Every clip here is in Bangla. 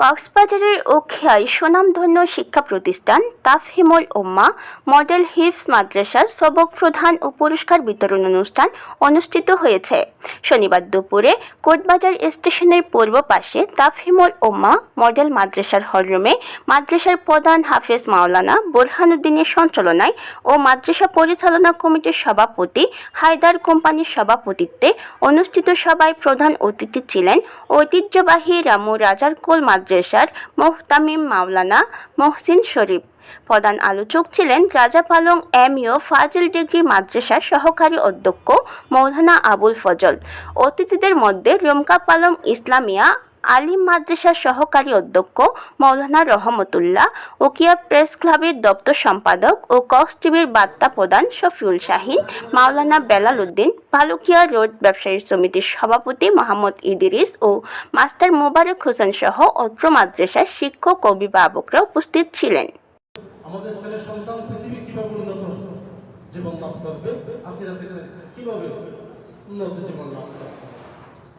কক্সবাজারের ওখিয়ায় সুনামধন্য শিক্ষা প্রতিষ্ঠান তাফহিমুল উম্মা, মডেল হিফস মাদ্রাসার সবক প্রধান ও পুরস্কার বিতরণ অনুষ্ঠান অনুষ্ঠিত হয়েছে। শনিবার দুপুরে কোটবাজার স্টেশনের পূর্ব পাশে তাফহিমুল উম্মা মডেল মাদ্রাসার হলরুমে মাদ্রাসার প্রধান হাফেজ মাওলানা বোরহানুদ্দিনের সঞ্চালনায় ও মাদ্রাসা পরিচালনা কমিটির সভাপতি হায়দার কোম্পানির সভাপতিত্বে অনুষ্ঠিত সভায় প্রধান অতিথি ছিলেন ঐতিহ্যবাহী রামু রাজার কোল মাদ্রাসার মোহতামিম মাওলানা মহসিন শরীফ। প্রধান আলোচক ছিলেন রাজা পালং এম ইউ ফাজিল ডিগ্রি মাদ্রাসার সহকারী অধ্যক্ষ মৌলানা আবুল ফজল। অতিথিদের মধ্যে রুমকা পালং ইসলামিয়া আলিম মাদ্রাসার সহকারী অধ্যক্ষ মৌলানা রহমতুল্লাহ, ওকিয়া প্রেস ক্লাবের দপ্তর সম্পাদক ও কক্স টিভির বার্তা প্রদান শফিউল শাহিন, মাওলানা বেলাল উদ্দিন, ভালুকিয়া রোড ব্যবসায়ী সমিতির সভাপতি মোহাম্মদ ইদিরিস ও মাস্টার মোবারক হোসেন সহ অত্র মাদ্রাসার শিক্ষক অভিভাবকরা উপস্থিত ছিলেন। আমাদের ছেলে সন্তান পৃথিবী কীভাবে উন্নত জীবন লাভ করবে থেকে কীভাবে উন্নত জীবন লাভ করবে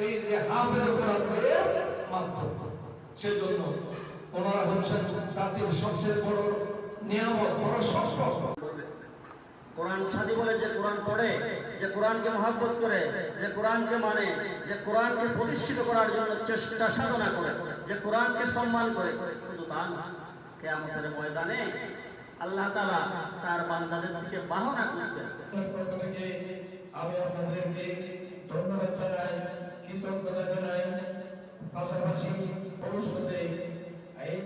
এই যে হাফেজ কোরআনের মাধ্যম সেজন্য ওনারা হচ্ছেন জাতির সবচেয়ে বড় নিয়ামত বড় সম্পদ কোরআন সাদি বলে যে কোরআন পড়ে যে কোরআনকে মহাব্বত করে যে কোরআনকে মানে যে কোরআনকে প্রতিষ্ঠিত করার জন্য চেষ্টা সাধনা করে যে কোরআনকে সম্মান করে শুধু তা না কেয়ামতের ময়দানে আল্লাহ তালা তার বান্দাদের দিকে বাহনা থেকে আমি আপনাদেরকে পাশাপাশি ভবিষ্যতে এই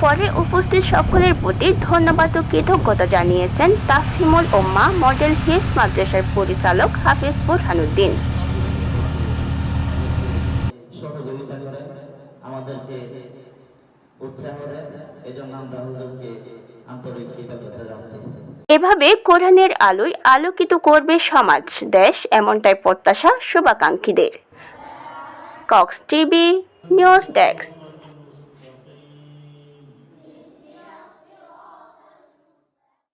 ফলে উপস্থিত সকলের প্রতি ধন্যবাদ ও কৃতজ্ঞতা জানিয়েছেন তাফহিমুল ওম্মা মডেল হিফস মাদ্রাসার পরিচালক হাফিজ বোরহানুদ্দিন। সহযোগিতা করে আমাদেরকে উৎসাহ দেয় এজন্য আমরা হুজুরকে এভাবে কোরআনের আলোয় আলোকিত করবে সমাজ দেশ এমনটাই প্রত্যাশা শুভাকাঙ্ক্ষীদের। Cox TV news desk.